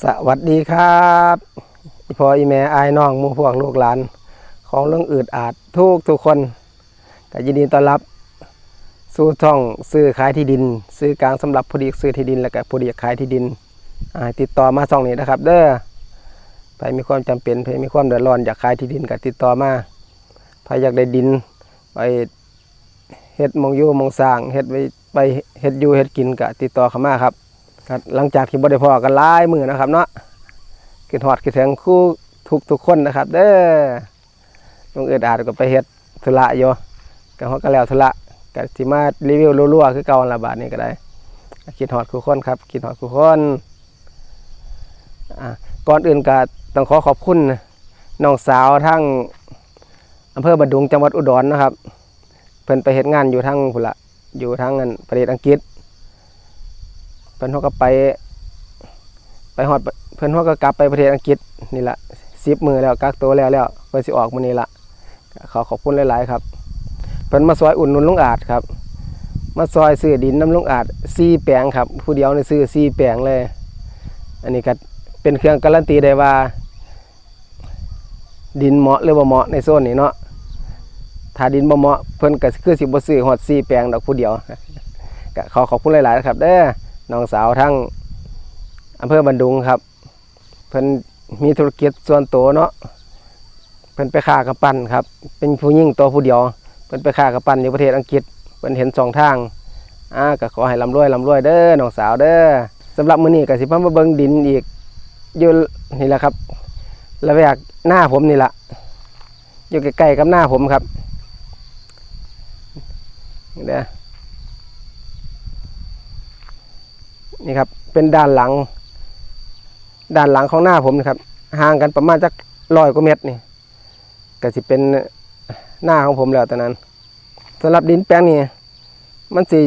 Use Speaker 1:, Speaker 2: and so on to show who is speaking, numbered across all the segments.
Speaker 1: สวัสดีครับอีพออีแม่อายน้องมูพวกลูกหลาน ของเรื่องอืดอาดทุกทุกคนก็ยินดีต้อนรับ สู่ช่องซื้อขายที่ดิน ซื้อกลางสำหรับผู้ดีซื้อที่ดิน แล้วก็ผู้ดีขายที่ดินติดต่อมาช่องนี้นะครับ เด้อใครมีความจำเป็นใครมีความเดือดร้อนอยากขายที่ดินก็ติดต่อมาใครอยากได้ดินไปเฮ็ดมองยู่มองสร้างเฮ็ดไว้ไปเฮ็ดอยู่เฮ็ดกินก็ติดต่อเข้ามาครับ หลังจากที่บ่ได้พอกันหลายมือนะครับ เนาะคิดฮอดคิดถึงคู่ทุกทุกคนนะครับ เด้อลงเอิดอาจก็ไปเฮ็ดธุระอยู่ก็ฮอดก็แล้วธุระก็สิมารีวิวรัวๆคือเก่าละบาทนี้ก็ได้คิดฮอดทุกคนครับคิดฮอดทุกคนอะก่อนอื่นก็ต้องขอขอบคุณน้องสาวทั้งอำเภอบันดุงจังหวัดอุดรนะครับ เพิ่นไปเฮ็ดงานอยู่ทั้งพุ่นละอยู่ทั้งอันประเทศอังกฤษ พิ่นเขาก็ไป ไปฮอดเพิ่นเขาก็กลับไปประเทศอังกฤษนี่แหละสิบมือแล้วกักตัวแล้วแล้วเพิ่นสิออกมื้อนี้ละขอขอบคุณหลายๆครับเพิ่นมาซอยอุ่นนุนลุงอาจครับ มาซอยซื้อดินน้ำลุงอาจสี่แปลงครับ ผู้เดียวในซื้อสี่แปลงเลย อันนี้ก็เป็นเครื่องการันตีได้ว่า ดินเหมาะหรือบ่เหมาะในโซนนี้เนาะถ้าดินบ่เหมาะเพิ่นก็คือสิบ่ซื้อฮอดสี่แปลงดอกผู้เดียวก็ขอขอบคุณหลายๆนะครับเด้อ น้องสาวทั้งอำเภอบันดุงครับ เพิ่นมีธุรกิจส่วนตัวเนาะเพิ่นไปค้ากระปั้นครับ เป็นผู้หญิงตัวผู้เดียวเพิ่นไปค้ากระปั้นอยู่ประเทศอังกฤษเพิ่นเห็นสองทางอ่าก็ขอให้ร่ำรวยร่ำรวยเด้อน้องสาวเด้อสำหรับมื้อนี้ก็สิพามาเบิ่งดินอีกอยู่นี่แหละครับระแวกหน้าผมนี่ละอยู่ใกล้ๆกับหน้าผมครับเด้อ นี่ครับ เป็นด้านหลัง ด้านหลังของหน้าผมนะครับ ห่างกันประมาณจักร้อยกว่าเมตรนี่ก็สิเป็นหน้าของผมแล้วตอนนั้นสำหรับดินแปลงนี้มันสิ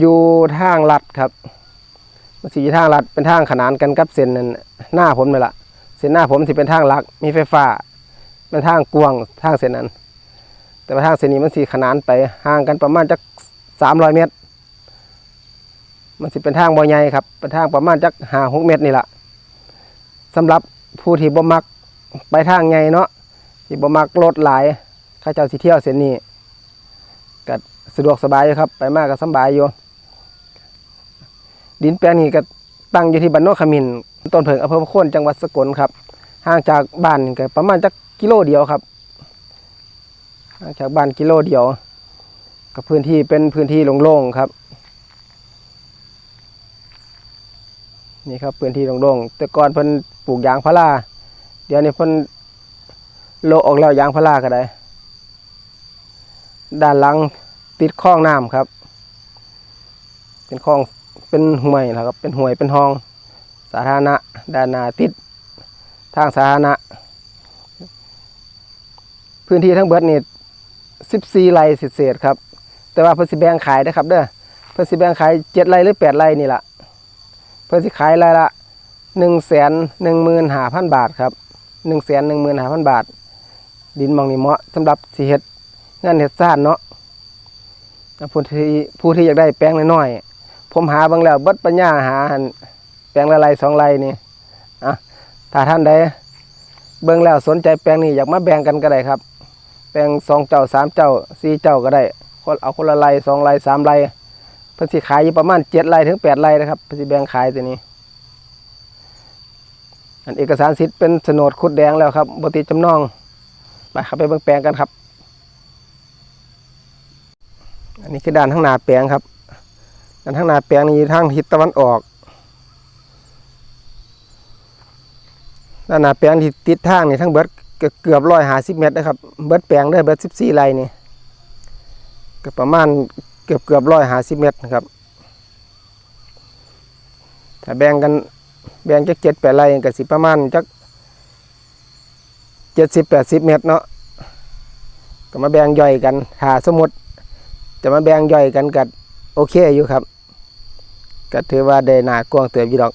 Speaker 1: อยู่ทางลัดครับ มันสิอยู่ทางลัดเป็นทางขนานกันกับเส้นนั้นหน้าผมนี่แหละเส้นหน้าผมสิเป็นทางลัก มีไฟฟ้าเป็นทางกวงทางเส้นนั้น แต่ว่าทางเส้นนี้มันสิขนานไปห่างกันประมาณจักสามร้อยเมตร มันสิเป็นทางบ่อใหญ่ครับเป็นทางประมาณจักหาหกเมตรนี่แหละสำหรับผู้ที่บ่มักไปทางใหญ่เนาะที่บ่มักรถหลายข้าเจ้าสิเที่ยวเส้นนี้ก็สะดวกสบายอยู่ครับ ไปมากก็สบายอยู่ดินแปลงนี้ก็ตั้งอยู่ที่บ้านโนนขมินต้นเพิงอำเภอพะโคนจังหวัดสกลครับ ห่างจากบ้านก็ประมาณจักกิโลเดียวครับห่างจากบ้านกิโลเดียว กับพื้นที่เป็นพื้นที่โล่งๆครับ นี่ครับพื้นที่โล่งๆแต่ก่อนเพิ่นปลูกยางพาราเดี๋ยวนี้เพิ่นโลออกแล้วยางพาราก็ได้ ด้านหลังติดคลองน้ำครับ เป็นคลองเป็นห้วยนะครับ เป็นห้วยเป็นห้อง สาธารณะด้านหน้าติดทางสาธารณะ พื้นที่ทั้งเบิดนี่สิบสี่ไร่เศษๆครับ แต่ว่าเพิ่นสิแบ่งขายนะครับเด้อเพิ่นสิแบ่งขายเจ็ดไร่หรือแปดไร่นี่แหละ เพื่อสิขายรายละหนึ่งแสนหนึ่งหมื่นห้าพันบาทครับหนึ่งแสนหนึ่งหมื่นห้าพันบาท ดินมองนี้เหมาะสำหรับสีเห็ดงานเห็ดซ่านเนาะผู้ที่ผู้ที่อยากได้แปลงน้อยๆผมหาบางแล้วเบิดปัญญาหาแปลงละไรสองไรนี่อะถ้าท่านใดเบิ่งแล้วสนใจแปลงนี้อยากมาแบ่งกันก็ได้ครับ แปลงสองเจ้าสามเจ้าสี่เจ้าก็ได้คนเอาคนละไรสองไรสามไร เพิ่นสิขายอยู่ประมาณเจ็ดไร่ถึงแปดไร่นะครับเพิ่นสิแบ่งขายตัวนี้ อันเอกสารสิทธิ์เป็นโฉนดคุดแดงแล้วครับบติจำนองไปเข้าไปเบิ่งแปลงกันครับ อันนี้คือด้านข้างหน้าแปลงครับด้านข้างหน้าแปลงนี้ทางทิศตะวันออกด้านหน้าแปลงที่ติดทางนี่ทั้งเบิดเกือบร้อยหาสิบเมตรนะครับ เบิดแปลงได้เบิดสิบสี่ไร่นี่ก็ประมาณ เกือบเกือบร้อยหาสิบเมตรครับ ถ้าแบ่งกันแบ่งจักเจ็ดแปดไร่ก็สิประมาณจักเจ็ดสิบแปดสิบเมตรเนาะก็มาแบ่งย่อยกันถ้าสมมติจะมาแบ่งย่อยกันก็โอเคอยู่ครับก็ถือว่าได้หนากว้างเติบอยู่ดอก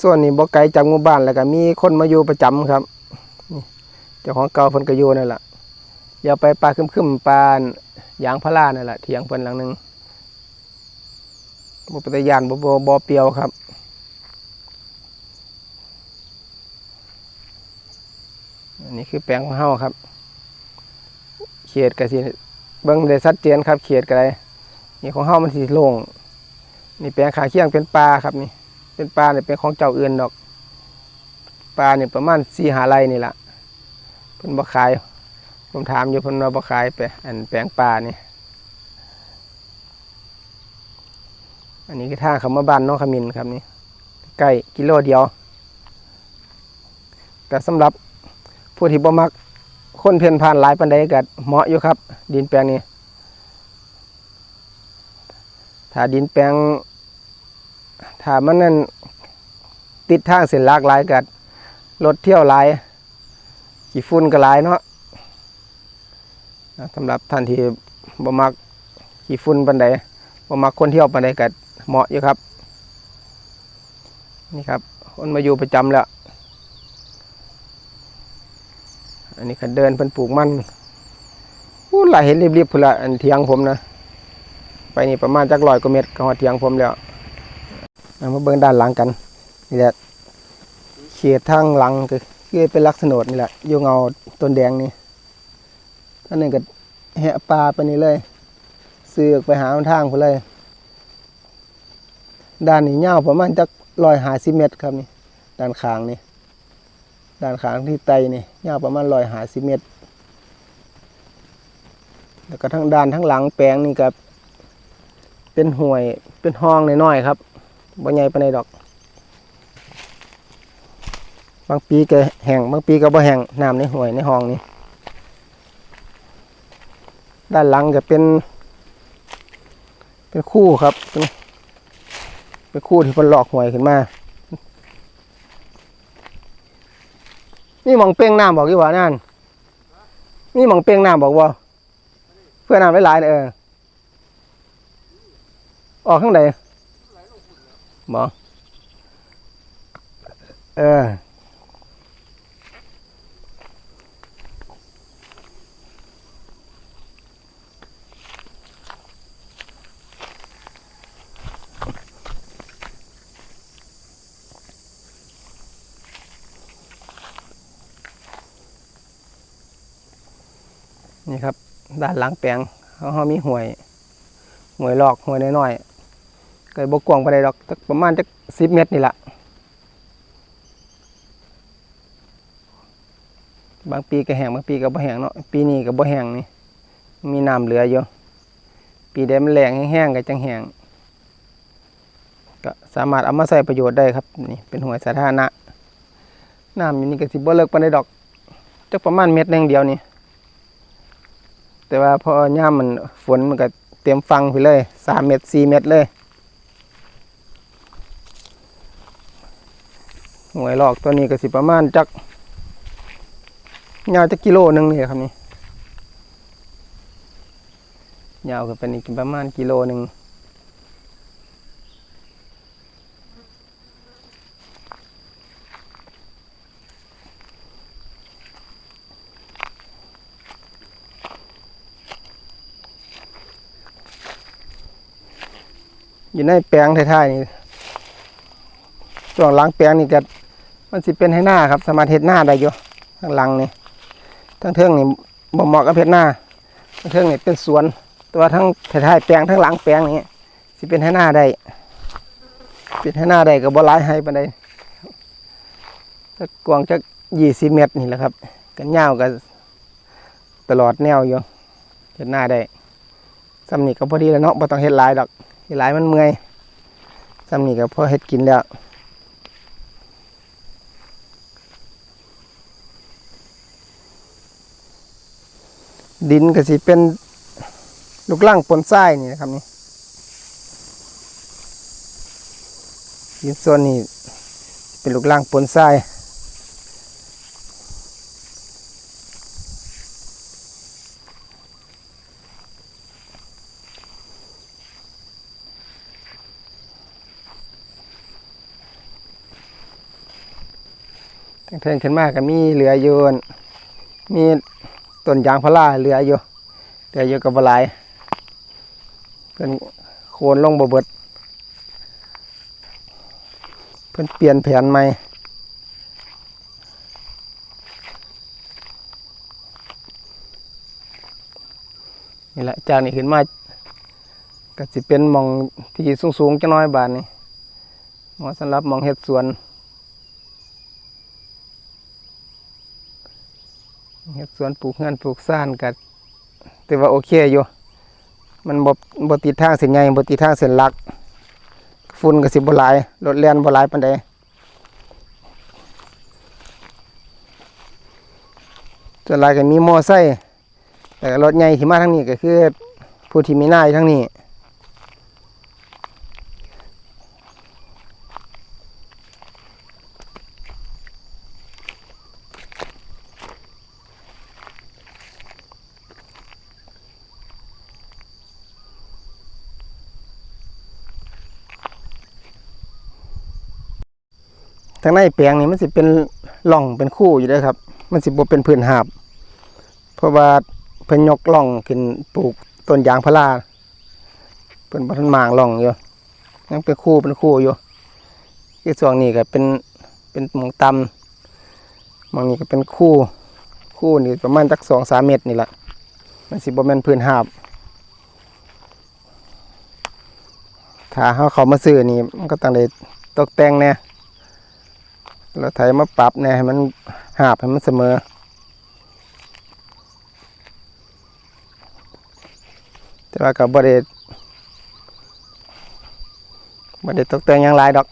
Speaker 1: ส่วนนี้บ่ไกลจากหมู่บ้านแล้วก็มีคนมาอยู่ประจำครับ จ้าของเก่าเพิ่นก็อยู่นั่นแหละอย่าไปปลาคึมๆปลายางพารานั่นแหละเถียงเพิ่นหลังหนึ่งบ่ปฏิยานบ่บ่บ่เปียวครับอันนี้คือแปลงของเฮาครับ เขียดก็สิเบิ่งได้ชัดเจนครับเขียดก็ได้นี่ของเฮามันสิโล่งนี่แปลงขาเคียงเป็นปลาครับนี่ เป็นปลาเนี่ยเป็นของเจ้าอื่นดอก ปลาเนี่ยประมาณ4หาไรนี่แหละ พิ่นบ่ขาย ผมถามอยู่เพิ่นว่าบ่ขายไปอันแปลงปลานี่อันนี้คือทางเขามาบ้านน้องขมินครับนี่ใกล้กิโลเดียวก็สำหรับผู้ที่บ่มักคนเพียนผ่านหลายปันใดก็เหมาะอยู่ครับ ดินแปลงนี้ถ้าดินแปลงถ้ามันนั่นติดทางเส้นลากหลายก็รถเที่ยวหลาย ขี่ฝุ่นก็หลายเนาะสำหรับท่านที่บ่มักขี่ฝุ่นปันใดบ่มักคนเที่ยวปันใดก็เหมาะอยู่ครับ นี่ครับ คนมาอยู่ประจำแล้ว อันนี้คันเดินเพิ่นปลูกมันอู้หลายเห็นรีบๆพุ่นละอันเทียงผมนะ ไปนี่ประมาณจักร้อยกว่าเมตรก็ฮอดเทียงผมแล้วเอามาเบิ่งด้านหลังกันนี่แหละ ตทางหลังก็คือเป็นลักษณะนี่แหละอยู่เงาต้นแดงนี่อันนี้ก็แหะปลาไปนี่เลยซื้อกไปหาทางพุ่นเลย ด้านนี้ยาประมาณจักร้อยหาสิเมตรครับนี่ ด้านขางนี่ ด้านขางที่ไตนี่ยาประมาณร้อยหาสิเมตร แล้วก็ทั้งด้านทั้งหลังแปลงนี่ก็เป็นห่วยเป็นห้องน้อยๆครับบ่ใหญ่ปานใดดอก บางปีก็แห้งบางปีก็บ่แห้งน้ำในห่วยในห้องนี่ด้านหลังจะเป็น เป็นคู่ครับ เป็นเป็นคู่ที่เพิ่นหลอกหวยขึ้นมา นี่มองเป้งน้ำบอกอยู่ว่านั่นนี่มองเป้งน้ำบอกว่าเพื่อน้ำหลายๆน่เออออกข้างใดบอเออ นี่ครับ ด้านหลังแปลงเขาเขามีห่วยห่วยหลอกห่วยน้อยๆเกิดบกกวางไปได้ดอกสักประมาณจักสิบเมตรนี่แหละบางปีก็แห้งบางปีก็บ่แห้งเนาะปีนี้ก็บ่แห้งนี่มีน้ำเหลืออยู่ปีใดมันแรงแห้งๆก็จังแห้งก็สามารถเอามาใส่ประโยชน์ได้ครับนี่เป็นห่วยสาธารณะน้ำอยู่นี่ก็สิบ่เลิกปานใดดอกจักประมาณเม็ดหนึงเดียวนี่ แต่ว่าพอย่ามมันฝนมันก็เตรียมฟังไปเลยสามเมตรสี่เมตรเลยหวยหลอกตัวนี้ก็สิประมาณจักยาวจักกิโลหนึงนี่ครับนี่ยาวขึ้นไปนี่ประมาณกิโลหนึ่ง อยู่ในแปลงท้ายๆนี่ช่วงหลังแปลงนี่ก็มันสิเป็นให้หน้าครับ สามารถเฮ็ดหน้าได้อยู่ข้างหลังนี่ทั้งเทิงนี่บ่เหมาะกับเฮ็ดหน้าทั้งเทิงนี่เป็นสวนแตัวาทั้งท้ายๆแปลงทั้งหลังแปลงนี่สิเป็นให้หน้าได้เป็นให้หน้าได้ก็บ่หลายให้ปานใดถ้ากวางจัก20เมตรนี่แหละครับกันยาวก็ตลอดแนวอยู่เฮ็ดหน้าได้สำนีก็พอดีแล้วเนาะบ่ต้องเฮ็ดลายดอก เฮ็ดหลายมันเมื่อยสำนี้ก็พอเฮ็ดกินแล้วดินก็สิเป็นลูกล่างปนทรายนี่นะครับนี่ดินส่วนนี้เป็นลูกล่างปนทรายเทิงขึ้นมาก็มีเหลืออยู่อั่นมีต้นยางพาราเหลืออยู่เหลืออยู่กับบลายเป็นโคนลงบเบิด เพิ่อนเปลี่ยนแผนใหม่นี่แหละจากนี้ขึ้นมาก็สิเป็นมองที่สูงๆจักหน้อยบานนี่มาะสำหรับมองเฮ็ดสวนเฮ็ด สวนปลูกเงินปลูกซ่านกัดแต่ว่าโอเคอยู่ มันบบบติดทางเส้นใหญ่บติดทางเส้นหลัก ฝุ่นก็สิบหลายรถแล่นบหลายปันใดส่วนหลายก็มีมอไซค์แต่รถใหญ่ที่มาทางนี้ก็คือผู้ที่มีหน้าอยู่ทางนี้ ทางในแปลงนี่มันสิเป็นร่องเป็นคู่อยู่เด้อครับ มันสิบ่เป็นพื้นหาบ เพราะว่าเพิ่นยกร่องขึ้นปลูกต้นยางพาราเพิ่นบันหมางร่องอยู่ยังเป็นคู่เป็นคู่อยู่ที่ส่วนนี้ก็เป็นเป็นหมองต่ำหมองนี้ก็เป็นคู่คู่นี่ประมาณจัก2-3เมตรนี่แหละมันสิบ่แม่นพื้นหาบถ้าเฮาเข้ามาซื้อนี่มันก็ต้องได้ตกแต่งแหน่ย เราไถมาปรับเนี่ยให้มันหาบให้มันเสมอ แต่ว่ากับบริบริตกแต่งยังหลายดอก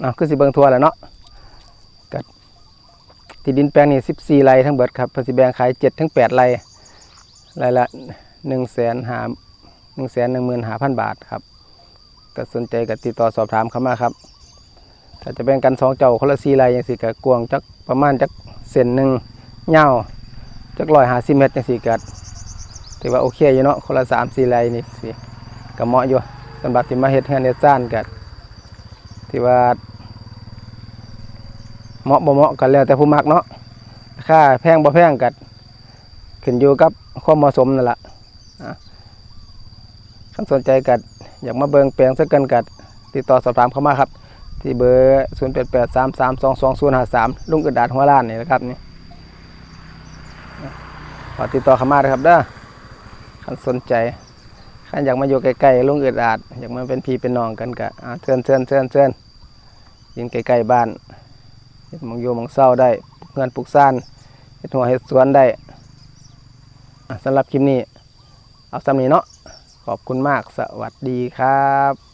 Speaker 1: เนาะคือสิเบิงทัวร์แหล้วเนาะกัที่ดินแปลงนี่สิบสี่ไร่ทั้งเบิดครับเพนสิแบ่งขายเจ็ดถึงแปดไร่ไร่ละหนึ่งแสนหาหนึ่งแสนหนึ่งหมื่นหาพันบาทครับก็สนใจก็ติดต่อสอบถามเข้ามาครับ ถ้าจะแบ่งกันสองเจ้าคนละสี่ไร่ยังสิกะกวางจักประมาณจักเซนหนึ่งยาจักร้อยหาสิเมตรยังสิกัถือว่าโอเคอยู่เนาะคนละสามสี่ไร่นี่สิก็เหมาะอยู่สำหรับที่มาเฮ็ดเฮือนเฮ็ดซ่านกั ที่ว่าเหมาะบ่เหมาะกันแล้วแต่ผู้มักเนาะค่าแพงบ่แพงกันขึ้นอยู่กับความเหมาะสมนั่นแหละอะคันสนใจกัดอยากมาเบิ่งแปลงสักกันกัดติดต่อสอบถามเข้ามาครับ ที่เบอร์ 0 8 8 3 3 2 2 0 5 3 ลุงกระดาษหัวล้านนี่นะครับนี่ขอติดต่อเข้ามาเลยครับเด้อคันสนใจคันอยากมาอยู่ใกล้ๆลุงกระดาษอยากมาเป็นพี่เป็นน้องกันกะอะเชิญเชิญเชิญเชิญ ยินใกล้ๆบ้านเห็ดหมองอยู่หมองเศร้าได้เงินปลูกซ่านเห็ดหัวเห็ดสวนได้สำหรับคลิปนี้ เอาสำนีเนาะขอบคุณมากสวัสดีครับ